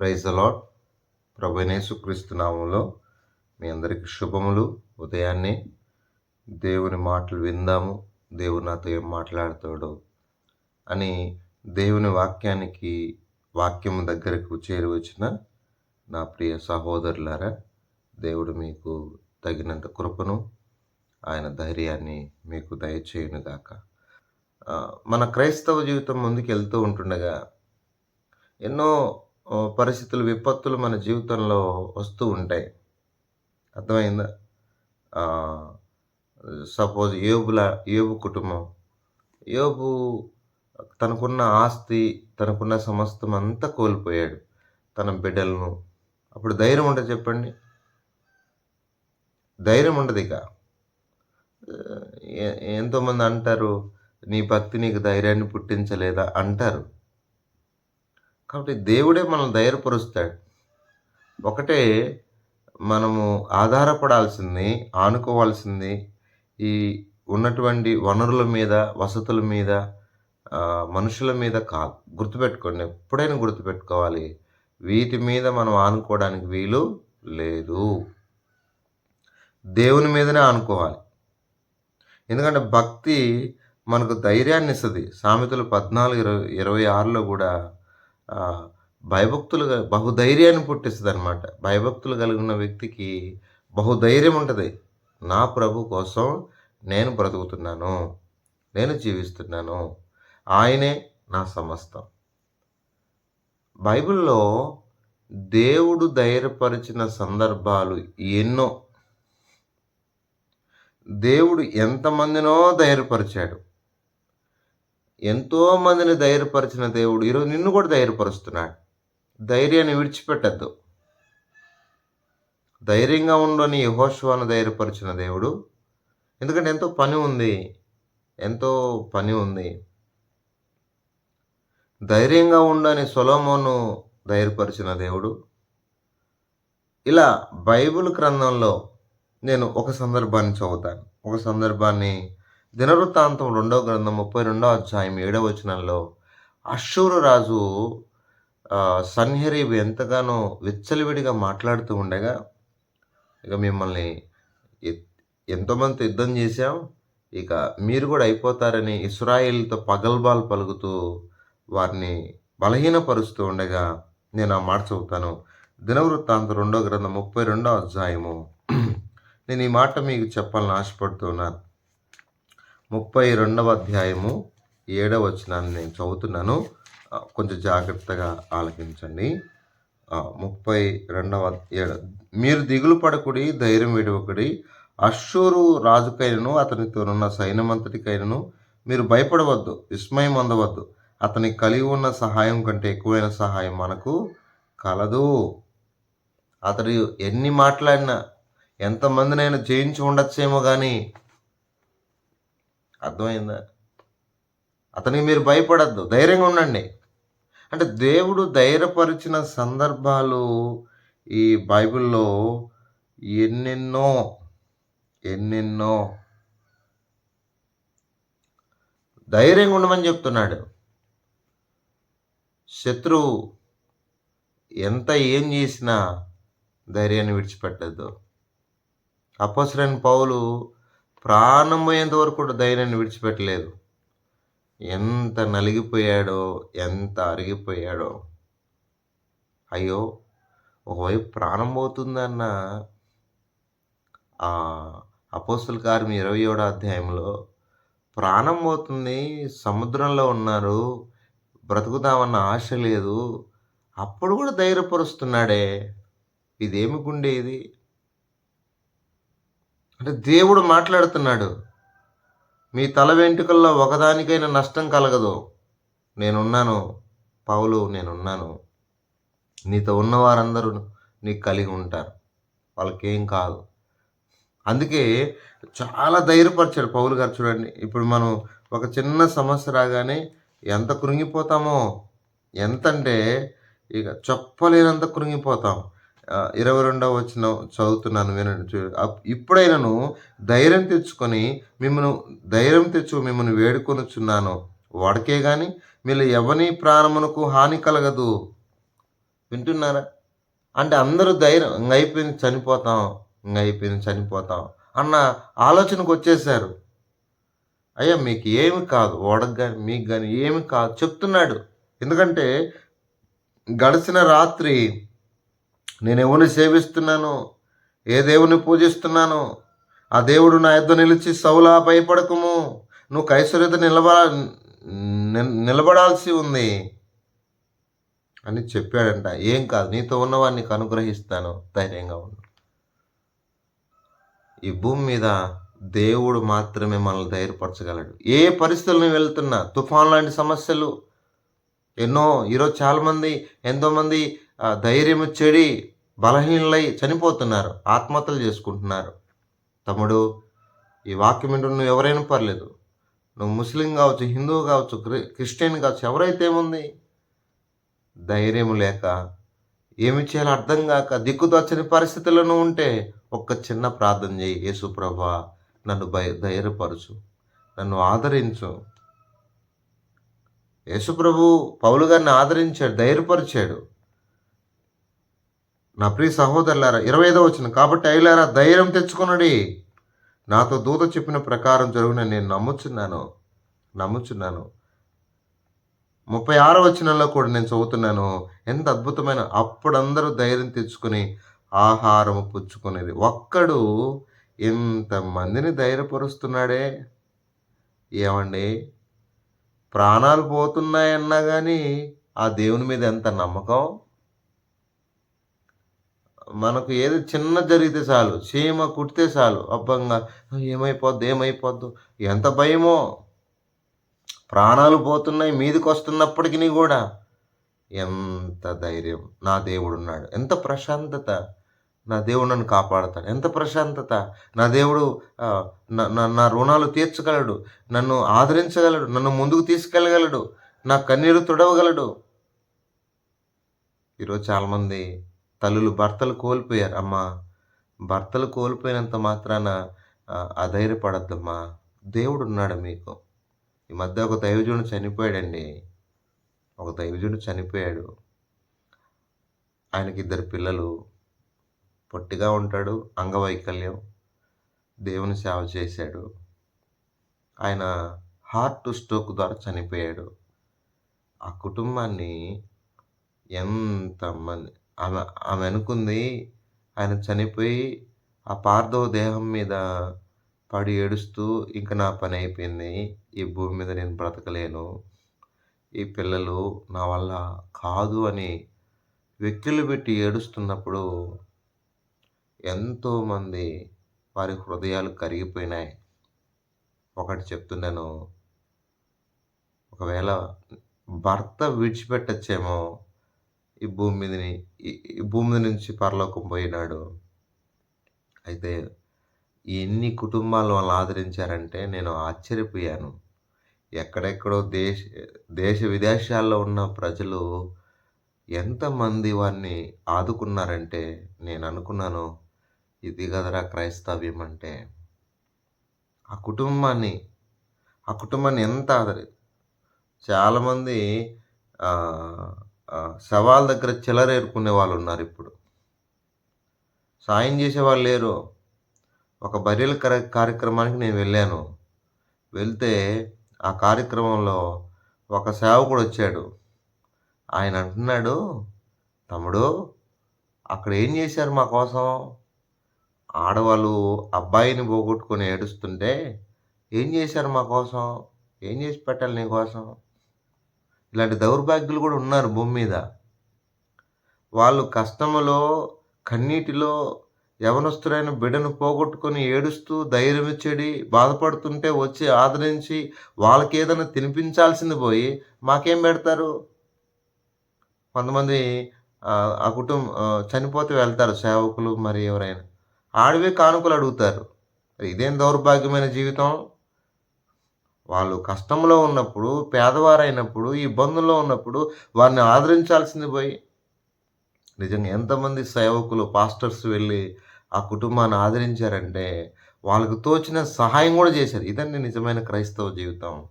Praise allot ప్రభనేసుక్రీస్తు నామంలో మీ అందరికీ శుభములు ఉదయాన్నే దేవుని మాటలు విందాము దేవుడు నాతో ఏం మాట్లాడతాడు అని దేవుని వాక్యానికి వాక్యం దగ్గరకు చేరువచ్చిన నా ప్రియ సహోదరులారా దేవుడు మీకు తగినంత కృపను ఆయన ధైర్యాన్ని మీకు దయచేయునుగాక. మన క్రైస్తవ జీవితం ముందుకు వెళ్తూ ఉంటుండగా ఎన్నో పరిస్థితులు విపత్తులు మన జీవితంలో వస్తూ ఉంటాయి. అర్థమైందా? సపోజ్ ఏబుల ఏబు కుటుంబం. యోబు తనకున్న ఆస్తి తనకున్న సమస్తం అంతా కోల్పోయాడు తన బిడ్డలను. అప్పుడు ధైర్యం ఉంటుంది చెప్పండి. ధైర్యం ఉండదు ఇక. ఎంతోమంది అంటారు నీ భక్తి నీకు ధైర్యాన్ని పుట్టించలేదా అంటారు. కాబట్టి దేవుడే మనల్ని ధైర్యపరుస్తాడు. ఒకటే మనము ఆధారపడాల్సింది ఆనుకోవాల్సింది ఈ ఉన్నటువంటి వనరుల మీద వసతుల మీద మనుషుల మీద కాదు. గుర్తుపెట్టుకోండి ఎప్పుడైనా గుర్తుపెట్టుకోవాలి. వీటి మీద మనం ఆనుకోవడానికి వీలు లేదు. దేవుని మీదనే ఆనుకోవాలి. ఎందుకంటే భక్తి మనకు ధైర్యాన్ని ఇస్తుంది సామెతలు పద్నాలుగు ఇరవై ఇరవై ఆరులో కూడా భయభక్తులు బహుధైర్యాన్ని పుట్టిస్తుంది అనమాట భయభక్తులు కలిగిన వ్యక్తికి బహుధైర్యం ఉంటుంది. నా ప్రభు కోసం నేను బ్రతుకుతున్నాను. నేను జీవిస్తున్నాను. ఆయనే నా సమస్తం. బైబిల్లో దేవుడు ధైర్యపరిచిన సందర్భాలు ఎన్నో. దేవుడు ఎంతమందినో ధైర్యపరిచాడు. ఎంతో మందిని ధైర్యపరిచిన దేవుడు. ఈరోజు నిన్ను కూడా ధైర్యపరుస్తున్నాడు. ధైర్యాన్ని విడిచిపెట్టద్దు. ధైర్యంగా ఉండని యహోశ్వాను ధైర్యపరిచిన దేవుడు. ఎందుకంటే ఎంతో పని ఉంది. ఎంతో పని ఉంది. ధైర్యంగా ఉండని సొలోమోను ధైర్యపరిచిన దేవుడు. ఇలా బైబిల్ గ్రంథంలో నేను ఒక సందర్భాన్ని చదువుతాను. ఒక సందర్భాన్ని దినవృత్తాంతం రెండవ గ్రంథం ముప్పై రెండవ అధ్యాయం ఏడవ వచనంలో అశ్షూరు రాజు సన్హరీ ఎంతగానో విచ్చలవిడిగా మాట్లాడుతూ ఉండగా ఇక మిమ్మల్ని ఎ- ఎంతోమంది యుద్ధం చేశాం ఇక మీరు కూడా అయిపోతారని ఇస్రాయిల్తో పగల్బాల్ పలుకుతూ వారిని బలహీనపరుస్తూ ఉండగా నేను ఆ మాట చదువుతాను దినవృత్తాంతం రెండో గ్రంథం ముప్పై రెండో అధ్యాయము. నేను ఈ మాట మీకు చెప్పాలని ఆశపడుతున్నాను ముప్పై రెండవ అధ్యాయము ఏడవ వచనాన్ని నేను చదువుతున్నాను. కొంచెం జాగ్రత్తగా ఆలకించండి. ముప్పై రెండవ ఏడ మీరు దిగులు పడకుడి ధైర్యం విడవకుడి. అశ్షూరు రాజుకైనను అతనితోనున్న సైన్యమంతటికైనను మీరు భయపడవద్దు విస్మయం అందవద్దు. అతనికి కలిగి ఉన్న సహాయం కంటే ఎక్కువైన సహాయం మనకు కలదు. అతడు ఎన్ని మాట్లాడినా ఎంతమందినైనా జయించి ఉండొచ్చేమో కానీ అర్థమైందా? అతనికి మీరు భయపడద్దు ధైర్యంగా ఉండండి. అంటే దేవుడు ధైర్యపరిచిన సందర్భాలు ఈ బైబిల్లో ఎన్నెన్నో ఎన్నెన్నో. ధైర్యంగా ఉండమని చెప్తున్నాడు. శత్రువు ఎంత ఏం చేసినా ధైర్యాన్ని విడిచిపెట్టద్దు అపోసరైన పౌలు ప్రాణం పోయేంత వరకు కూడా ధైర్యాన్ని విడిచిపెట్టలేదు. ఎంత నలిగిపోయాడో ఎంత అరిగిపోయాడో. అయ్యో ఒకవైపు ప్రాణం పోతుందన్న ఆ అపోస్తుల కార్యం ఇరవై ఏడో అధ్యాయంలో ప్రాణం పోతుంది సముద్రంలో ఉన్నారు బ్రతుకుదామన్న ఆశ లేదు అప్పుడు కూడా ధైర్యపరుస్తున్నాడే. ఇదేమి గుండె ఇది? అంటే దేవుడు మాట్లాడుతున్నాడు మీ తల వెంట్రుకల్లో ఒకదానికైనా నష్టం కలగదు. నేనున్నాను పౌలు నేనున్నాను. నీతో ఉన్న వారందరూ నీకు కలిగి ఉంటారు. వాళ్ళకేం కాదు. అందుకే చాలా ధైర్యపరిచాడు పౌలు గారు చూడండి. ఇప్పుడు మనం ఒక చిన్న సమస్య రాగానే ఎంత కృంగిపోతామో ఎంత అంటే ఇక చెప్పలేనంత కృంగిపోతాం. ఇరవై రెండవ వచ్చిన చదువుతున్నాను వినండి. చూ- ఇప్పుడైనాను ఇప్పుడైనను ధైర్యం తెచ్చుకొని మిమ్మల్ని ధైర్యం తెచ్చు మిమ్మల్ని వేడుకొనుచున్నాను. వాడికే కానీ మీరు ఎవని ప్రాణమునకు హాని కలగదు. వింటున్నారా? అంటే అందరూ ధైర్యం ఇంక అయిపోయింది చనిపోతాం ఇంక అయిపోయింది చనిపోతాం అన్న ఆలోచనకు వచ్చేసారు అయ్యా మీకు ఏమి కాదు ఓడకు కానీ మీకు కానీ ఏమి కాదు చెప్తున్నాడు. ఎందుకంటే గడిచిన రాత్రి నేను ఎవరిని సేవిస్తున్నాను ఏ దేవుని పూజిస్తున్నాను ఆ దేవుడు నా యొద్ద నిలిచి సౌలా భయపడకము. నువ్వు కైసరిత నిలబ నిలబడాల్సి ఉంది అని చెప్పాడంట. ఏం కాదు నీతో ఉన్నవాడిని అనుగ్రహిస్తాను ధైర్యంగా ఉండు. ఈ భూమి మీద దేవుడు మాత్రమే మనల్ని ధైర్యపరచగలడు. ఏ పరిస్థితులను వెళ్తున్నా తుఫాన్ లాంటి సమస్యలు ఎన్నో ఈరోజు చాలామంది ఎంతోమంది ఆ, ధైర్యం చెడి బలహీనలై చనిపోతున్నారు ఆత్మహత్యలు చేసుకుంటున్నారు. తమ్ముడు ఈ వాక్యం వింటూ నువ్వు ఎవరైనా పర్లేదు. నువ్వు ముస్లిం కావచ్చు హిందువు కావచ్చు క్రి- క్రిస్టియన్ కావచ్చు ఎవరైతే ఏముంది? ధైర్యం లేక ఏమి చేయాలో అర్థం కాక దిక్కుతోచని పరిస్థితుల్లోనూ ఉంటే ఒక్క చిన్న ప్రార్థన చేయి. యేసు ప్రభా నన్ను భయ ధైర్యపరచు నన్ను ఆదరించు. యేసుప్రభు పౌలు గారిని ఆదరించాడు ధైర్యపరిచాడు. నా ప్రియ సహోదరులారా ఇరవై ఐదో వచ్చిన కాబట్టి అయ్యలారా ధైర్యం తెచ్చుకొనడి. నాతో దూత చెప్పిన ప్రకారం జరుగున నేను నమ్ముచున్నాను. నమ్ముచున్నాను. ముప్పై ఆరో వచనంలో కూడా నేను చదువుతున్నాను. ఎంత అద్భుతమైన అప్పుడందరూ ధైర్యం తెచ్చుకుని ఆహారం పుచ్చుకునేది. ఒక్కడు ఇంతమందిని ధైర్యపరుస్తున్నాడే? ఏమండి? ప్రాణాలు పోతున్నాయన్నా కానీ ఆ దేవుని మీద ఎంత నమ్మకం? మనకు ఏది చిన్న జరిగితే చాలు చీమ కుడితే చాలు అబ్బంగా ఏమైపోద్దు ఏమైపోద్దు ఎంత భయమో. ప్రాణాలు పోతున్నాయి మీదకి వస్తున్నప్పటికీ కూడా ఎంత ధైర్యం నా దేవుడు ఉన్నాడు ఎంత ప్రశాంతత నా దేవుడు నన్ను కాపాడతాడు ఎంత ప్రశాంతత నా దేవుడు నా- నా రుణాలు తీర్చగలడు నన్ను ఆదరించగలడు నన్ను ముందుకు తీసుకెళ్ళగలడు నా కన్నీరు తుడవగలడు. ఈరోజు చాలామంది తల్లులు భర్తలు కోల్పోయారు. అమ్మా భర్తలు కోల్పోయినంత మాత్రాన అధైర్యపడద్దమ్మా. దేవుడు ఉన్నాడు మీకు. ఈ మధ్య ఒక దైవజుడు చనిపోయాడండి. ఒక దైవజుడు చనిపోయాడు. ఆయనకి ఇద్దరు పిల్లలు. పొట్టిగా ఉంటాడు అంగవైకల్యం. దేవుని సేవ చేశాడు. ఆయన హార్ట్ స్ట్రోక్ ద్వారా చనిపోయాడు. ఆ కుటుంబాన్ని ఎంతమంది ఆమె ఆమె అనుకుంది ఆయన చనిపోయి ఆ పార్థవ దేహం మీద పడి ఏడుస్తూ ఇంకా నా పని అయిపోయింది. ఈ భూమి మీద నేను బ్రతకలేను. ఈ పిల్లలు నా వల్ల కాదు అని వెక్కిళ్ళు పెట్టి ఏడుస్తున్నప్పుడు ఎంతోమంది వారి హృదయాలు కరిగిపోయినాయి. ఒకటి చెప్తున్నాను. ఒకవేళ భర్త విడిచిపెట్టచ్చేమో ఈ భూమి మీదని ఈ- భూమి మీద నుంచి పరలోకం పోయినాడు. అయితే ఎన్ని కుటుంబాలు వాళ్ళు ఆదరించారంటే నేను ఆశ్చర్యపోయాను. ఎక్కడెక్కడో దేశ దేశ విదేశాల్లో ఉన్న ప్రజలు ఎంతమంది వారిని ఆదుకున్నారంటే నేను అనుకున్నాను ఇది కదరా క్రైస్తవ్యం అంటే. ఆ కుటుంబాన్ని ఆ కుటుంబాన్ని ఎంత ఆదరి చాలామంది శవాల దగ్గర చిలరేరుకునే వాళ్ళు ఉన్నారు ఇప్పుడు. సాయం చేసే వాళ్ళు లేరు. ఒక బర్రెల కార్యక్రమానికి నేను వెళ్ళాను. వెళ్తే ఆ కార్యక్రమంలో ఒక సేవకుడు వచ్చాడు. ఆయన అంటున్నాడు తమ్ముడు అక్కడ ఏం చేశారు మా కోసం? ఆడవాళ్ళు అబ్బాయిని పోగొట్టుకొని ఏడుస్తుంటే ఏం చేశారు మా కోసం? ఏం చేసి పెట్టాలి నీ కోసం? ఇలాంటి దౌర్భాగ్యులు కూడా ఉన్నారు భూమి మీద. వాళ్ళు కష్టములో కన్నీటిలో యవనస్తులైన బిడ్డను పోగొట్టుకొని ఏడుస్తూ ధైర్యం ఇచ్చేడి బాధపడుతుంటే వచ్చి ఆదరించి వాళ్ళకి ఏదైనా తినిపించాల్సింది పోయి మాకేం పెడతారు? కొంతమంది ఆ, కుటుంబం చనిపోతే వెళ్తారు సేవకులు మరి ఎవరైనా. ఆడవే కానుకలు అడుగుతారు. ఇదేం దౌర్భాగ్యమైన జీవితం? వాళ్ళు కష్టంలో ఉన్నప్పుడు పేదవారైనప్పుడు ఇబ్బందుల్లో ఉన్నప్పుడు వారిని ఆదరించాల్సింది పోయి నిజంగా ఎంతమంది సేవకులు పాస్టర్స్ వెళ్ళి ఆ కుటుంబాన్ని ఆదరించారంటే వాళ్ళకు తోచిన సహాయం కూడా చేశారు. ఇదండి నిజమైన క్రైస్తవ జీవితం.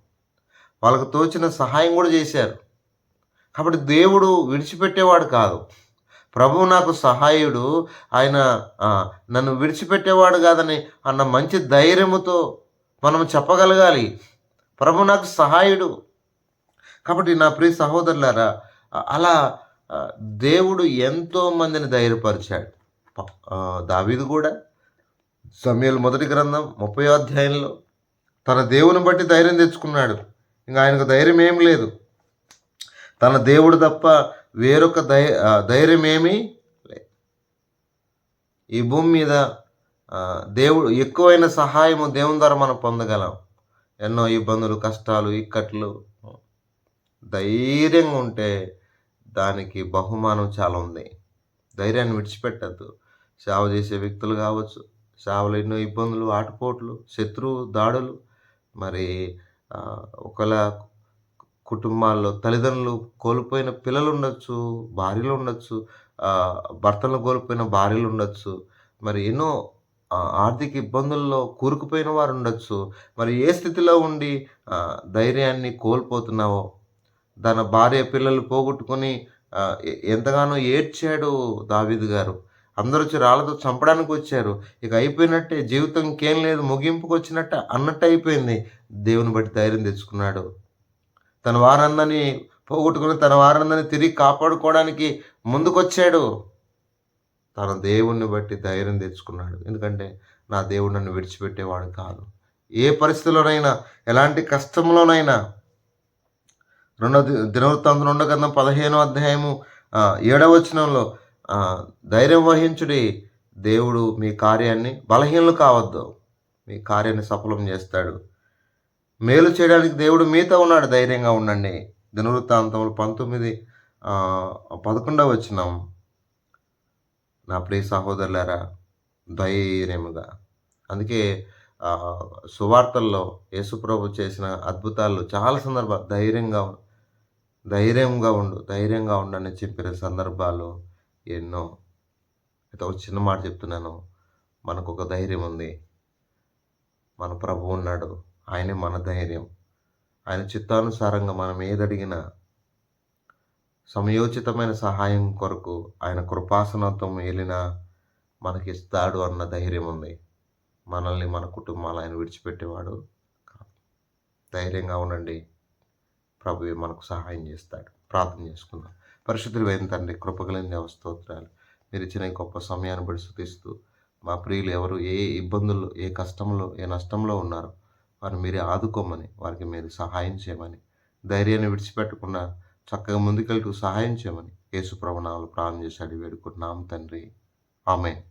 వాళ్ళకు తోచిన సహాయం కూడా చేశారు. కాబట్టి దేవుడు విడిచిపెట్టేవాడు కాదు. ప్రభువు నాకు సహాయుడు ఆయన నన్ను విడిచిపెట్టేవాడు కాదని అన్న మంచి ధైర్యముతో మనం చెప్పగలగాలి. ప్రభు నాకు సహాయుడు. కాబట్టి నా ప్రియ సహోదరులారా అలా దేవుడు ఎంతో మందిని ధైర్యపరిచాడు. దావీదు కూడా సమయాలు మొదటి గ్రంథం ముప్పై అధ్యాయంలో తన దేవుని బట్టి ధైర్యం తెచ్చుకున్నాడు. ఇంకా ఆయనకు ధైర్యం ఏం లేదు. తన దేవుడు తప్ప వేరొక ధై ధైర్యం ఏమీ లేదు ఈ భూమి మీద దేవుడు ఎక్కువైన సహాయము దేవుని ద్వారా మనం పొందగలం. ఎన్నో ఇబ్బందులు కష్టాలు ఇక్కట్లు. ధైర్యంగా ఉంటే దానికి బహుమానం చాలా ఉంది. ధైర్యాన్ని విడిచిపెట్టద్దు. సేవ చేసే వ్యక్తులు కావచ్చు సేవలు ఎన్నో ఇబ్బందులు ఆటుపోట్లు శత్రువు దాడులు. మరి ఒకలా ఒకవేళ కుటుంబాల్లో తల్లిదండ్రులు కోల్పోయిన పిల్లలు ఉండొచ్చు భార్యలు ఉండొచ్చు భర్తలు కోల్పోయిన భార్యలు ఉండొచ్చు. మరి ఎన్నో ఆర్థిక ఇబ్బందుల్లో కూరుకుపోయిన వారు ఉండొచ్చు మరి ఏ స్థితిలో ఉండి ధైర్యాన్ని కోల్పోతున్నావో? తన భార్య పిల్లలు పోగొట్టుకొని ఎంతగానో ఏడ్చాడు దావీదు గారు. అందరూ వచ్చి రాళ్ళతో చంపడానికి వచ్చారు ఇక అయిపోయినట్టే జీవితం ఇంకేం లేదు ముగింపుకు వచ్చినట్టు అన్నట్టు అయిపోయింది. దేవుని బట్టి ధైర్యం తెచ్చుకున్నాడు. తన వారందరినీ పోగొట్టుకుని తన వారందరినీ తిరిగి కాపాడుకోవడానికి ముందుకొచ్చాడు. తన దేవుణ్ణి బట్టి ధైర్యం తెచ్చుకున్నాడు. ఎందుకంటే నా దేవుడు నన్ను విడిచిపెట్టేవాడు కాదు. ఏ పరిస్థితిలోనైనా ఎలాంటి కష్టంలోనైనా రెండో దినవృత్తాంతం రెండో గ్రంథం పదిహేనో అధ్యాయము ఆ, ఏడవ వచనంలో ధైర్యం వహించుడి దేవుడు మీ కార్యాన్ని బలహీనలు కావద్దు. మీ కార్యాన్ని సఫలం చేస్తాడు. మేలు చేయడానికి దేవుడు మీతో ఉన్నాడు. ధైర్యంగా ఉండండి. దినవృత్తాంతములు పంతొమ్మిది పదకొండవ వచనం. నా ప్రియ సహోదరులారా ధైర్యముగా. అందుకే సువార్తల్లో యేసుప్రభు చేసిన అద్భుతాలు చాలా సందర్భాలు ధైర్యంగా ధైర్యంగా ఉండు ధైర్యంగా ఉండని చెప్పిన సందర్భాలు ఎన్నో. అయితే ఒక చిన్న మాట చెప్తున్నాను. మనకు ఒక ధైర్యం ఉంది. మన ప్రభు ఉన్నాడు. ఆయనే మన ధైర్యం. ఆయన చిత్తానుసారంగా మనం ఏదడిగినా సమయోచితమైన సహాయం కొరకు ఆయన కృపాసనతో ఏలిన మనకి ఇస్తాడు అన్న ధైర్యం ఉంది. మనల్ని మన కుటుంబాలు ఆయన విడిచిపెట్టేవాడు ధైర్యంగా ఉండండి. ప్రభు మనకు సహాయం చేస్తాడు. ప్రార్థన చేసుకుందాం. పరిశుద్ధులు ఏం తండ్రి కృపగలిగిన దేవ మీరు ఇచ్చిన గొప్ప సమయాన్ని బట్టి మా ప్రియులు ఎవరు ఏ ఇబ్బందుల్లో ఏ కష్టంలో ఏ నష్టంలో ఉన్నారో వారు మీరే ఆదుకోమని వారికి మీరు సహాయం చేయమని ధైర్యాన్ని విడిచిపెట్టకుండా చక్కగా ముందుకెళ్తూ సహాయం చేయమని యేసు ప్రభునాలు ప్రారంభం చేశాడు వేడుకుంటున్నాం తండ్రి. ఆమె